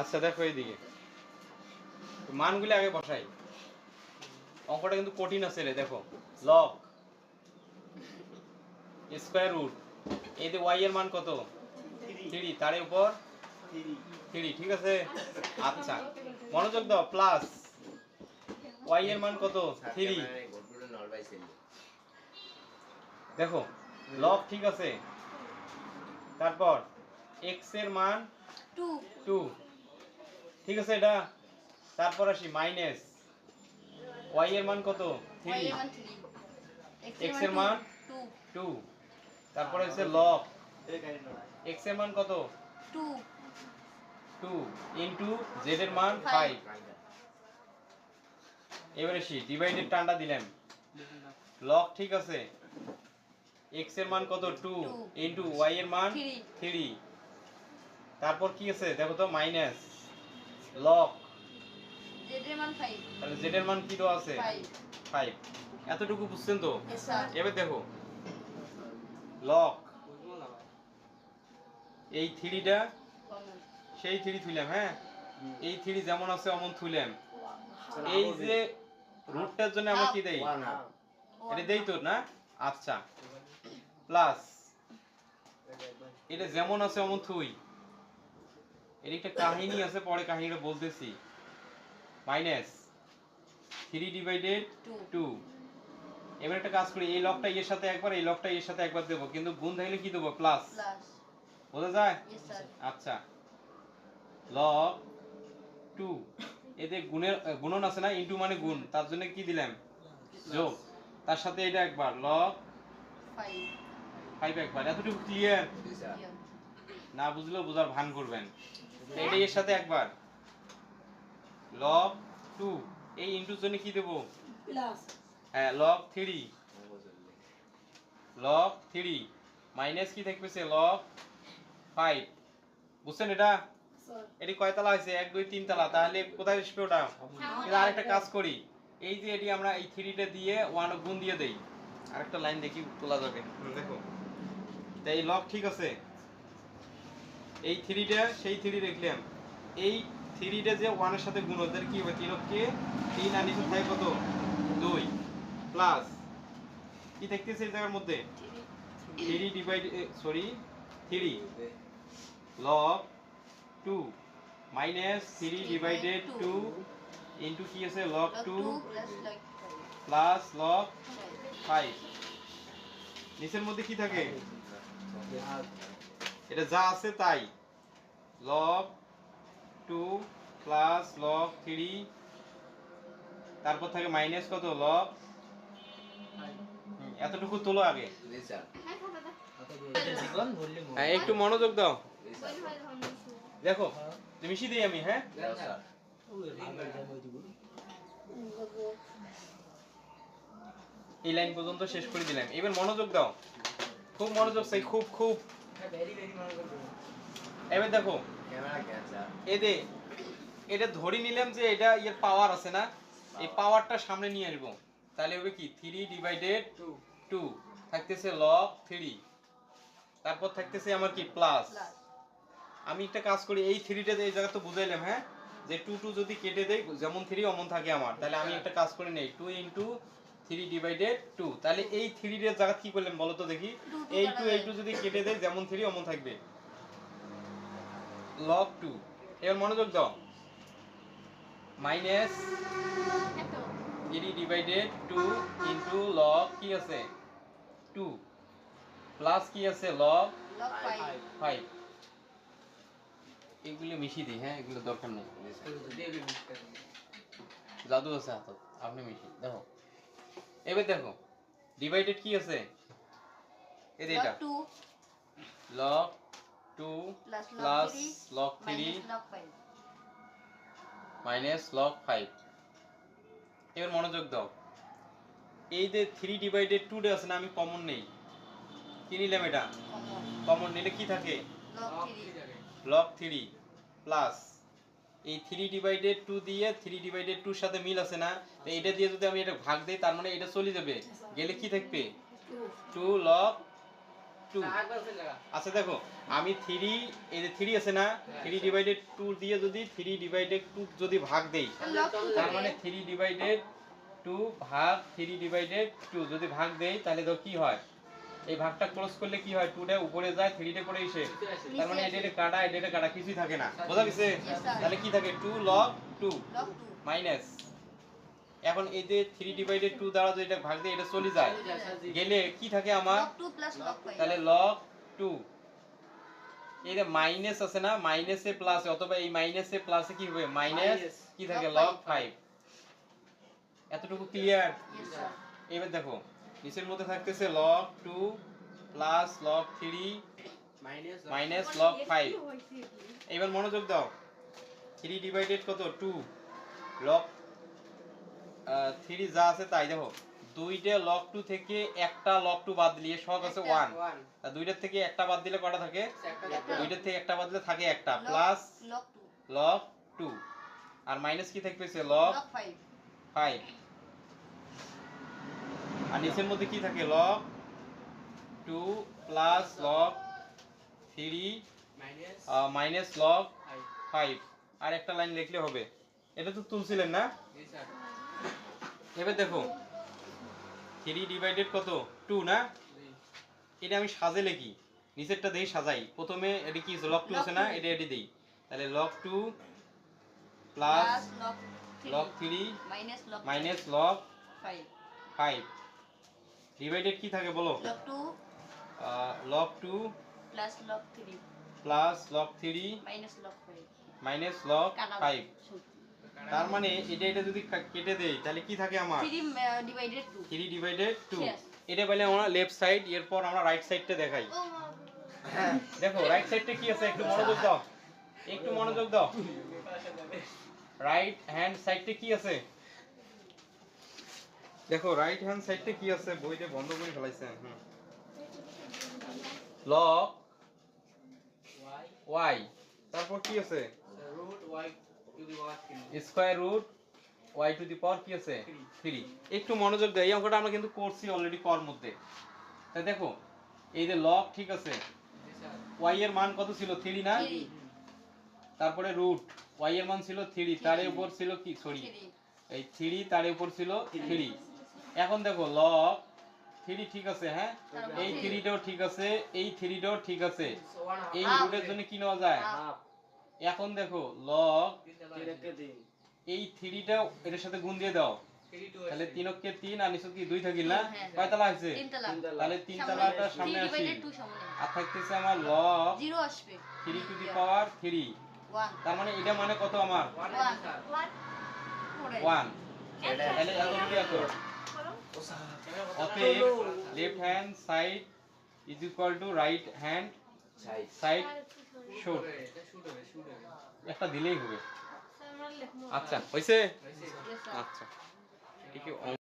আচ্ছা দেখো এইদিকে। মানগুলি আগে বসাই। অঙ্কটা কিন্তু কঠিন আছে রে দেখো। লগ স্কোয়ার রুট এই যে ওয়াই এর মান কত? থ্রি তার উপর থ্রি ঠিক আছে? আচ্ছা মনোযোগ দাও প্লাস ওয়াই এর মান কত? থ্রি দেখো লগ ঠিক আছে। তারপর এক্সের মান টু টু ঠিক আছে এটা? তারপর আসি মাইনাস ওয়াই এর মান কত? থ্রি ওয়াই এর মান? টু তারপরে হচ্ছে লগ এক্সের মান কত? টু টু ইন্টু জেড এর মান ফাইভ এবারে সি ডিভাইডেড টান্ডা দিলাম। লগ ঠিক আছে? এক্সের মান কত? Two Two. ইন্টু ওয়াই এর মান Three. থ্রি তারপর কি আছে? দেখো তো মাইনাস লগ জেড এর মান ফাইভ তাহলে এর মান কি দেওয়া আছে? ফাইভ ফাইভ এতটুকু বুঝছেন তো? এবার দেখো। লক এই থ্রিটা সেই থ্রি থুইলাম হ্যাঁ? এই থ্রি যেমন আছে অমন থুইলাম। এই যে রুটটার জন্য আমরা কি দেই? এটা দেই তো না? আচ্ছা। প্লাস এটা যেমন আছে অমন থুই। এর একটা কাহিনী আছে পরে কাহিনীটা বলতেছি। মাইনাস থ্রি ডিভাইডেড টু এবার একটা কাজ করি এই লকটা এর সাথে একবার এই লকটা এর সাথে একবার দেবো কিন্তু গুণ থাকলে কি দেবো? প্লাস প্লাস বোঝা যায়? আচ্ছা। লগ টু এতে গুণের গুণন আছে না? ইনটু মানে গুণ। তার জন্য কি দিলাম? যোগ। তার সাথে এটা একবার ফাইভ ফাইভ একবার। এতটুকু ক্লিয়ার না বুঝলেও বোঝার ভান করবেন। এটা এর সাথে একবার। লগ টু এই ইনটুর জন্য কি দেবো? প্লাস হ্যাঁ log three log three minus কি থাকতেছে লগ ফাইভ বুঝছেন এটা? এটি কয়তলা হয়েছে? এক দুই তিন তলা। তাহলে কোথায় আসবে ওটা? আরেকটা কাজ করি। এই যে এটি আমরা এই থ্রিটা দিয়ে ওয়ান গুণ দিয়ে দেই। আরেকটা লাইন দেখি তোলা যাবে। দেখো। তা এই লগ ঠিক আছে? এই থ্রিটা সেই থ্রি দেখলাম। এই থ্রিটা যে ওয়ানের সাথে গুণ ওদের কি হবে? তিন হচ্ছে তিন আর নিচে থাকে কত? দুই। প্লাস কি দেখতেছে এই জায়গার মধ্যে? Three divide sorry three. Log two minus three divided two into কি আছে? Log two plus five five নিচের মধ্যে কি থাকে? এটা যা আছে তাই। Log two plus log three তারপর থাকে মাইনাস কত? লগ এতটুকু তোলো আগে। হ্যাঁ একটু মনোযোগ দাও। দেখো তুমি মিশি দিই আমি হ্যাঁ? এই লাইন পর্যন্ত শেষ করে দিলাম। এবার মনোযোগ দাও। খুব মনোযোগ চাই খুব খুব। এবার দেখো এদে এটা ধরে নিলাম যে এটা এর পাওয়ার আছে না? এই পাওয়ারটা সামনে নিয়ে আসব। তাহলে হবে কি? থ্রি ডিভাইডেড টু থাকতেছে থ্রি তারপর থাকতেছে আমার কি? প্লাস প্লাস আমি একটা কাজ করি এই থ্রিটা এই জায়গা তো বুঝাইলাম হ্যাঁ? যে টু টু যদি কেটে দেয় যেমন থ্রি অমন থাকে আমার। তাহলে আমি একটা কাজ করে নেই। Two into three divided two তাহলে এই থ্রির জায়গা কি করলাম বলো তো দেখি? এই টু এই টু যদি কেটে দেয় যেমন থ্রি অমন থাকবে। লগ টু এবার মনোযোগ দাও। Minus three divided two into log কি আছে? টু প্লাস কি আছে? লগ ফাইভ এগুলো মিশিয়ে দিই হ্যাঁ এগুলো দরকার নেই। জাদু আছে হাতত আপনি মিশিয়ে দেখো। এবার দেখো ডিভাইডেড কি আছে? এই এটা। Three log three minus log five minus log five এবার মনোযোগ দাও। এই যে থ্রি ডিভাইডেড টু ডে আছে না আমি কমন নেই। কি নিলাম এটা? কমন নিলে কি থাকে? Log three log three plus এই থ্রি ডিভাইডেড টু দিয়ে থ্রি ডিভাইডেড টুর সাথে মিল আছে না, তো এটা দিয়ে যদি আমি এটা ভাগ দিই, তার মানে এটা চলে যাবে। গেলে কি থাকবে? টু টু টু আচ্ছা দেখো, আমি থ্রি এই যে থ্রি আছে না থ্রি ডিভাইডেড টু দিয়ে যদি থ্রি ডিভাইডেড টু যদি ভাগ দেই, তার মানে থ্রি ডিভাইডেড টু ভাগ থ্রি ডিভাইডেড টু যদি ভাগ দেই, তাহলে তো কি হয়? এই ভাগটা ক্লোজ করলে কি হয়? টুটা উপরে যায় থ্রিটা করে এসে। তার মানে এটা এটা কাটা এটা এটা কাটা কিছুই থাকে না। বোঝা গেছে? তাহলে কি থাকে? Two log two log two minus এখন এই যে থ্রি ডিভাইডেড টু দ্বারা যদি এটা ভাগ দেয় এটা চলে যায়। গেলে কি থাকে আমার? তাহলে লগ টু এই যে মাইনাস আছে না? মাইনাসে প্লাস অথবা এই মাইনাসে প্লাসে কি হবে? Minus Minus। কি থাকে? Log লগ ফাইভ এতটুকু ক্লিয়ার এবার দেখো। নিচের মধ্যে থাকতেছে log two plus log three minus log five এবার মনোযোগ দাও। থ্রি ডিভাইডেড কত? টু লগ থ্রি যা আছে তাই দেখো। দুইটা লগ টু থেকে একটা লগ টু বাদ দিলে সব আছে। ওয়ান আর দুইটার থেকে একটা বাদ দিলে কটা থাকে? দুইটার থেকে একটা বাদ দিলে থাকে একটা। প্লাস লক টু আর মাইনাস কি থাকতেছে? লগ লক ফাইভ ফাইভ আর নিচের মধ্যে কি থাকে? Log two plus log three minus log five আর একটা লাইন লিখলে হবে। এটা তো তুলছিলেন না? এবার দেখো। থ্রি ডিভাইডেড কত? টু না? এটা আমি সাজে লিখি। নিচেরটা দেই সাজাই। প্রথমে এটা কি লগ টু আছে না? এটা এটি দেই। তাহলে log two plus log log three minus log five five divided কি থাকে বলো? Log two log two plus log three plus log three minus log five minus log কাটা ফাইভ তার মানে এটা এটা যদি কেটে দেই তাহলে কি থাকে আমার? Three divided two three divided two Yes. এটা বলে আমরা লেফট সাইড এরপর আমরা রাইট সাইডটা দেখাই। দেখো রাইট সাইডটা কি আছে? একটু মনোযোগ দাও। একটু মনোযোগ দাও। রাইট হ্যান্ড সাইডটা কি আছে? দেখো রাইট হ্যান্ড সাইডটা কি আছে? বইতে বন্ধ করে ফেলাইছেন হুম। লগ ওয়াই তারপর কি আছে? Square root y to the power কি আছে? থ্রি একটু মনোযোগ দেয় এই অঙ্কটা আমরা কিন্তু করছি অলরেডি কর মধ্যে। তাই দেখো এই যে লগ ঠিক আছে? ওয়াই এর মান কত ছিল? থ্রি না? তারপরে রুট ওয়াই এর মান ছিল থ্রি তার উপর ছিল কি? সরি এই থ্রি তার উপর ছিল থ্রি এখন দেখো লগ থ্রি ঠিক আছে হ্যাঁ? এই। থ্রিটাও ঠিক আছে এই থ্রিটাও ঠিক আছে। এই রুটের জন্য কি নেওয়া যায়। এখন দেখো লগ এই থ্রিটাও এটার সাথে গুণ দিয়ে দাও। তাহলে তিনকে তিন আর নিচে কি দুই থাকিল না? হ্যাঁ। কয় তালা তিন তালা। তাহলে তিন তালাটা সামনে আসি। ডিভাইডেড টু সামনে। আর থাকতেছে আমার লগ জিরো আসবে। Three to the power three one তার মানে এটা মানে কত আমার? ওয়ান তাহলে এত অতএব left hand side is equal to right hand side শোট একটা দিলেই হবে। আচ্ছা হয়েছে? আচ্ছা। ঠিক আছে